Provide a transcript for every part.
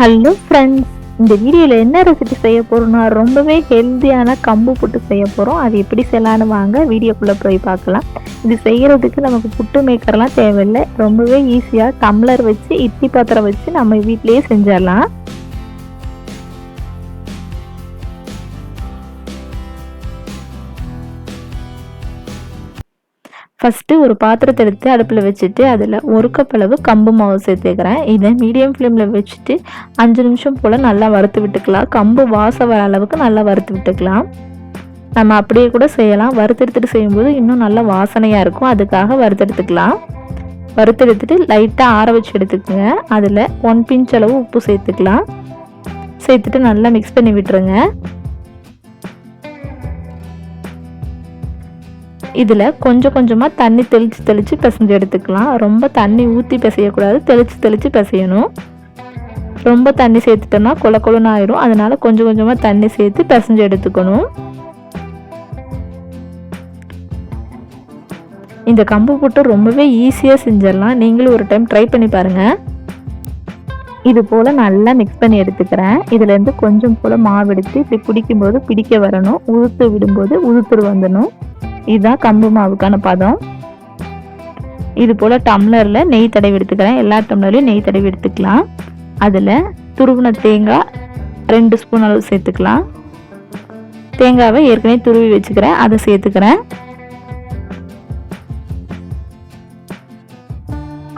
Hello friends இந்த வீடியோவில் என்ன ரெசிபி செய்ய போகிறோம்னா ரொம்பவே ஹெல்த்தியான கம்பு புட்டு செய்ய போகிறோம் அது எப்படி செய்யலான்னு வாங்க வீடியோக்குள்ளே போய் பார்க்கலாம். இது செய்கிறதுக்கு நமக்கு புட்டு மேக்கர்லாம் தேவையில்லை. ரொம்பவே ஈஸியாக டம்ளர் வச்சு இட்லி பாத்திரம் வச்சு நம்ம வீட்டிலேயே செஞ்சிடலாம். ஃபஸ்ட்டு ஒரு பாத்திரத்தை எடுத்து அடுப்பில் வச்சுட்டு அதில் ஒரு கப் அளவு கம்பு மாவு சேர்த்துக்கிறேன் இதை மீடியம் ஃப்ளேமில் வச்சுட்டு அஞ்சு நிமிஷம் போல் நல்லா வறுத்து விட்டுக்கலாம். கம்பு வாசம் வர அளவுக்கு நல்லா வறுத்து விட்டுக்கலாம். நம்ம அப்படியே கூட செய்யலாம். வறுத்தெடுத்துட்டு செய்யும்போது இன்னும் நல்லா வாசனையாக இருக்கும். அதுக்காக வறுத்தெடுத்துக்கலாம் வறுத்தெடுத்துட்டு லைட்டாக ஆற வச்சு எடுத்துக்கோங்க. அதில் ஒன் பிஞ்ச் அளவு உப்பு சேர்த்துக்கலாம். சேர்த்துட்டு நல்லா மிக்ஸ் பண்ணி விட்டுருங்க. இதில் கொஞ்சம் கொஞ்சமாக தண்ணி தெளித்து தெளித்து பிசைஞ்சு எடுத்துக்கலாம். ரொம்ப தண்ணி ஊற்றி பிசையக்கூடாது. தெளித்து தெளித்து பிசையணும். ரொம்ப தண்ணி சேர்த்துட்டோம்னா கொல கொலன்னு ஆயிரும். அதனால் கொஞ்சம் கொஞ்சமாக தண்ணி சேர்த்து பிசைஞ்சு எடுத்துக்கணும். இந்த கம்பு புட்டு ரொம்பவே ஈஸியாக செஞ்சிடலாம். நீங்களும் ஒரு டைம் ட்ரை பண்ணி பாருங்கள் இது போல் நல்லா மிக்ஸ் பண்ணி எடுத்துக்கிறேன். இதுலேருந்து கொஞ்சம் போல் மாவு எடுத்து இப்படி பிடிக்கும்போது பிடிக்க வரணும். உதுத்து விடும்போது உதுத்துரு வந்துடணும். இதுதான் கம்பு மாவுக்கான பதம். இது போல் டம்ளரில் நெய் தடவி எடுத்துக்கிறேன். எல்லா டம்ளர்லையும் நெய் தடவி எடுத்துக்கலாம். அதில் துருவின தேங்காய் ரெண்டு ஸ்பூன் அளவு சேர்த்துக்கலாம். தேங்காவை ஏற்கனவே துருவி வச்சுக்கிறேன். அதை சேர்த்துக்கிறேன்.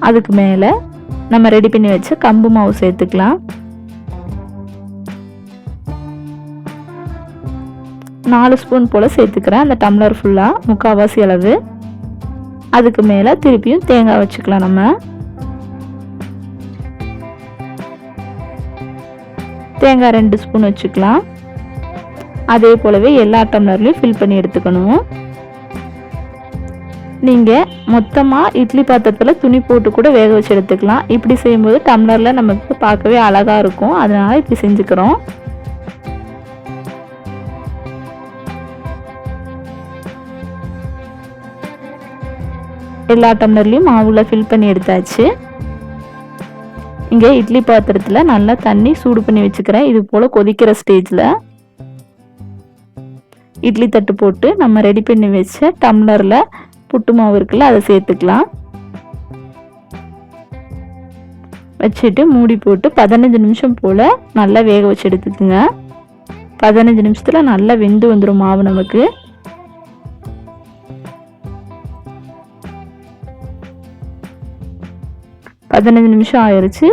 அதுக்கு மேலே நம்ம ரெடி பண்ணி வச்ச கம்பு மாவு சேர்த்துக்கலாம். நாலு ஸ்பூன் போல் சேர்த்துக்கிறேன். அந்த டம்ளர் ஃபுல்லாக முக்கால்வாசி அளவு. அதுக்கு மேலே திருப்பியும் தேங்காய் வச்சுக்கலாம் நம்ம. தேங்காய் ரெண்டு ஸ்பூன் வச்சுக்கலாம். அதே போலவே எல்லா டம்ளர்லையும் ஃபில் பண்ணி எடுத்துக்கணும். நீங்கள் மொத்தமாக இட்லி பாத்திரத்தில் துணி போட்டு கூட வேக வச்சு எடுத்துக்கலாம். இப்படி செய்யும்போது டம்ளரில் நமக்கு பார்க்கவே அழகாக இருக்கும். அதனால் இப்படி செஞ்சுக்கிறோம். எல்லா டம்ளர்லேயும் மாவுல ஃபில் பண்ணி எடுத்தாச்சு. இங்கே இட்லி பாத்திரத்தில் நல்லா தண்ணி சூடு பண்ணி வச்சுக்கிறேன். இது போல் கொதிக்கிற ஸ்டேஜில் இட்லி தட்டு போட்டு நம்ம ரெடி பண்ணி வச்ச டம்ளரில் புட்டு மாவு இருக்குல்ல அதை சேர்த்துக்கலாம். வச்சுட்டு மூடி போட்டு பதினஞ்சு நிமிஷம் போல் நல்லா வேக வச்சு எடுத்துக்குங்க. பதினஞ்சு நிமிஷத்தில் நல்லா வெந்து வந்துடும் மாவு நமக்கு. பதினஞ்சு நிமிஷம் ஆயிடுச்சு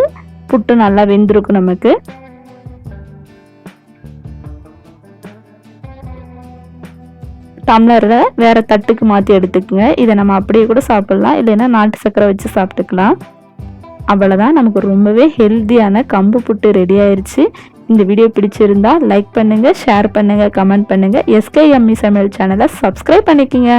புட்டு நல்லா வெந்திருக்கும் நமக்கு. டம்ளரில் வேறு தட்டுக்கு மாற்றி எடுத்துக்கோங்க. இதை நம்ம அப்படியே கூட சாப்பிட்லாம். இல்லைன்னா நாட்டு சக்கரை வச்சு சாப்பிட்டுக்கலாம். அவ்வளோதான் நமக்கு ரொம்பவே ஹெல்த்தியான கம்பு புட்டு ரெடி ஆயிடுச்சு இந்த வீடியோ பிடிச்சிருந்தா லைக் பண்ணுங்கள் ஷேர் பண்ணுங்கள் கமெண்ட் பண்ணுங்கள் எஸ்கேஎம்இ சமையல் சேனலை சப்ஸ்கிரைப் பண்ணிக்கோங்க.